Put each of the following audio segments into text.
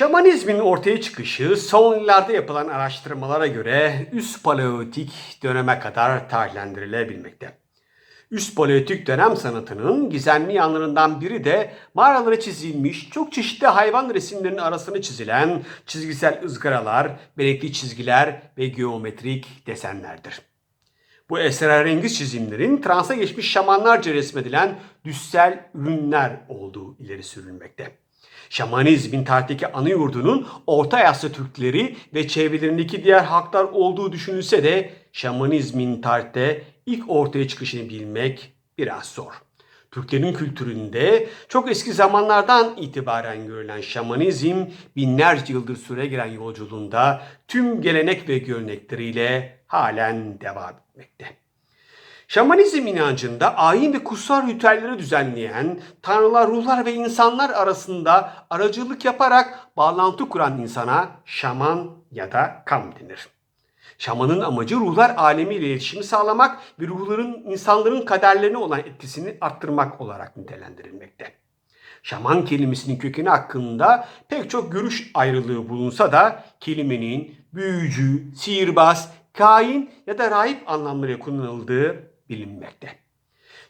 Şamanizmin ortaya çıkışı son yıllarda yapılan araştırmalara göre üst paleolitik döneme kadar tarihlendirilebilmekte. Üst paleolitik dönem sanatının gizemli yanlarından biri de mağaralara çizilmiş çok çeşitli hayvan resimlerinin arasına çizilen çizgisel ızgaralar, benekli çizgiler ve geometrik desenlerdir. Bu esrarengiz çizimlerin transa geçmiş şamanlarca resmedilen düssel ürünler olduğu ileri sürülmekte. Şamanizmin tarihteki ana yurdunun Orta Asya Türkleri ve çevrelerindeki diğer halklar olduğu düşünülse de şamanizmin tarihte ilk ortaya çıkışını bilmek biraz zor. Türklerin kültüründe çok eski zamanlardan itibaren görülen şamanizm binlerce yıldır süre gelen yolculuğunda tüm gelenek ve görenekleriyle halen devam etmekte. Şamanizm inancında ayin ve kutsal ritüelleri düzenleyen tanrılar, ruhlar ve insanlar arasında aracılık yaparak bağlantı kuran insana şaman ya da kam denir. Şamanın amacı ruhlar alemiyle iletişimi sağlamak ve ruhların insanların kaderlerine olan etkisini arttırmak olarak nitelendirilmekte. Şaman kelimesinin kökeni hakkında pek çok görüş ayrılığı bulunsa da kelimenin büyücü, sihirbaz, kain ya da rahip anlamları kullanıldığı bilinmekte.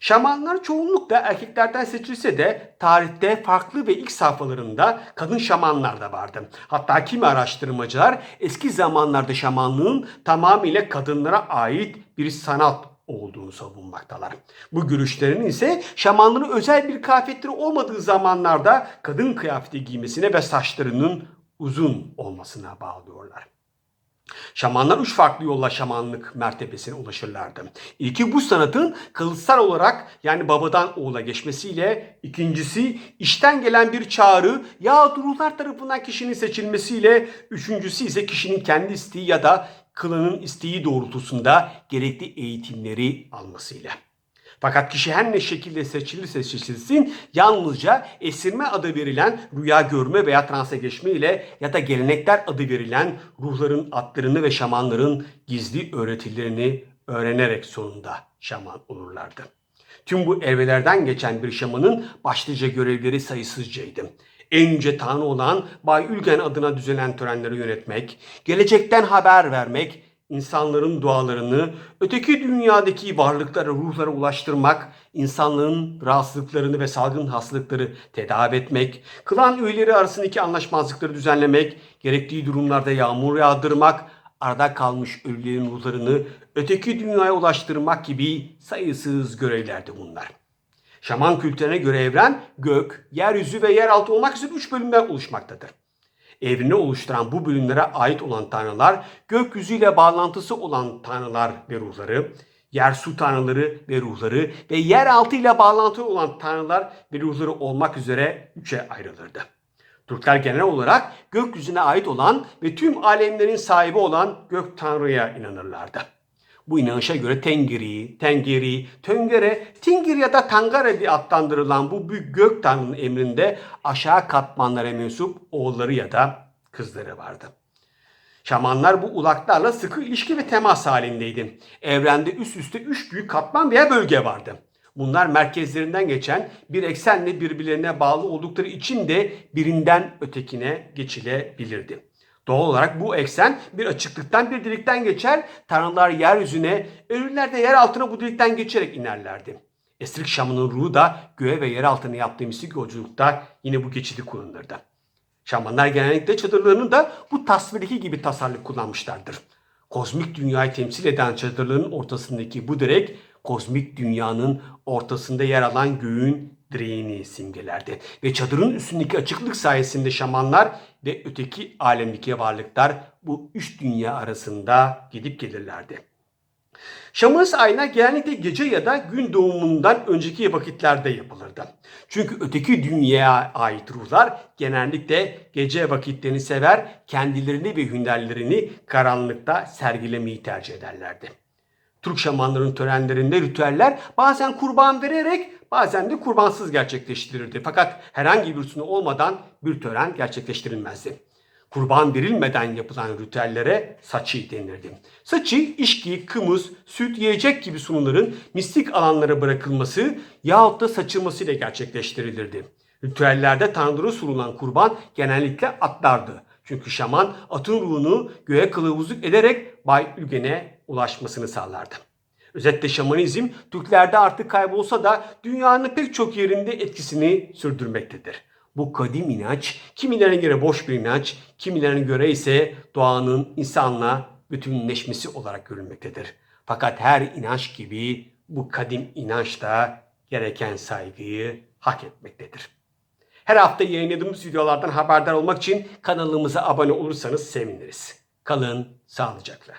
Şamanlar çoğunlukla erkeklerden seçilse de tarihte farklı ve ilk safhalarında kadın şamanlar da vardı. Hatta kimi araştırmacılar eski zamanlarda şamanlığın tamamıyla kadınlara ait bir sanat olduğunu savunmaktalar. Bu görüşlerin ise şamanların özel bir kıyafetleri olmadığı zamanlarda kadın kıyafeti giymesine ve saçlarının uzun olmasına bağlıyorlar. Şamanlar üç farklı yolla şamanlık mertebesine ulaşırlardı. İlki bu sanatın kalıtsal olarak yani babadan oğula geçmesiyle, ikincisi işten gelen bir çağrı ya ruhlar tarafından kişinin seçilmesiyle, üçüncüsü ise kişinin kendi isteği ya da klanın isteği doğrultusunda gerekli eğitimleri almasıyla. Fakat kişi her ne şekilde seçilirse seçilsin yalnızca esirme adı verilen rüya görme veya transa geçme ile ya da gelenekler adı verilen ruhların adlarını ve şamanların gizli öğretilerini öğrenerek sonunda şaman olurlardı. Tüm bu evrelerden geçen bir şamanın başlıca görevleri sayısızcaydı. En yüce tanrı olan Bay Ülgen adına düzenlen törenleri yönetmek, gelecekten haber vermek, insanların dualarını öteki dünyadaki varlıklara, ruhlara ulaştırmak, insanlığın rahatsızlıklarını ve salgın hastalıkları tedavi etmek, klan üyeleri arasındaki anlaşmazlıkları düzenlemek, gerektiği durumlarda yağmur yağdırmak, arada kalmış ölülerin ruhlarını öteki dünyaya ulaştırmak gibi sayısız görevlerdi bunlar. Şaman kültürüne göre evren gök, yeryüzü ve yeraltı olmak üzere üç bölümden oluşmaktadır. Evreni oluşturan bu bölümlere ait olan tanrılar, gökyüzüyle bağlantısı olan tanrılar ve ruhları, yer su tanrıları ve ruhları ve yeraltı ile bağlantılı olan tanrılar ve ruhları olmak üzere üçe ayrılırdı. Türkler genel olarak gökyüzüne ait olan ve tüm alemlerin sahibi olan gök tanrıya inanırlardı. Bu inanışa göre Tengiri, Tengiri, Töngere, Tingir ya da Tangara diye adlandırılan bu büyük gök tanrının emrinde aşağı katmanlara mensup oğulları ya da kızları vardı. Şamanlar bu ulaklarla sıkı ilişki ve temas halindeydi. Evrende üst üste üç büyük katman veya bölge vardı. Bunlar merkezlerinden geçen bir eksenle birbirlerine bağlı oldukları için de birinden ötekine geçilebilirdi. Doğal olarak bu eksen bir açıklıktan bir delikten geçer. Tanrılar yeryüzüne, ölüler de yer altına bu delikten geçerek inerlerdi. Esrik Şaman'ın ruhu da göğe ve yer altına yaptığı mistik yolculukta yine bu geçidi kullanırdı. Şamanlar genellikle çadırlarını da bu tasvirdeki gibi tasarlık kullanmışlardır. Kozmik dünyayı temsil eden çadırların ortasındaki bu direk, kozmik dünyanın ortasında yer alan göğün direğini simgelerdi. Ve çadırın üstündeki açıklık sayesinde şamanlar ve öteki alemdeki varlıklar bu üç dünya arasında gidip gelirlerdi. Şamanist ayna genellikle gece ya da gün doğumundan önceki vakitlerde yapılırdı. Çünkü öteki dünyaya ait ruhlar genellikle gece vakitlerini sever, kendilerini ve hünerlerini karanlıkta sergilemeyi tercih ederlerdi. Türk şamanların törenlerinde ritüeller bazen kurban vererek bazen de kurbansız gerçekleştirilirdi. Fakat herhangi bir sunu olmadan bir tören gerçekleştirilmezdi. Kurban verilmeden yapılan ritüellere saçı denirdi. Saçı, içki, kımız, süt, yiyecek gibi sunuların mistik alanlara bırakılması yahut da saçılması ile gerçekleştirilirdi. Ritüellerde tanrılara sunulan kurban genellikle atlardı. Çünkü şaman atın ruhunu göğe kılavuzluk ederek Bay Ülgen'e ulaşmasını sağlardı. Özetle şamanizm Türklerde artık kaybolsa da dünyanın pek çok yerinde etkisini sürdürmektedir. Bu kadim inanç kimilerine göre boş bir inanç, kimilerine göre ise doğanın insanla bütünleşmesi olarak görülmektedir. Fakat her inanç gibi bu kadim inanç da gereken saygıyı hak etmektedir. Her hafta yayınladığımız videolardan haberdar olmak için kanalımıza abone olursanız seviniriz. Kalın sağlıcakla.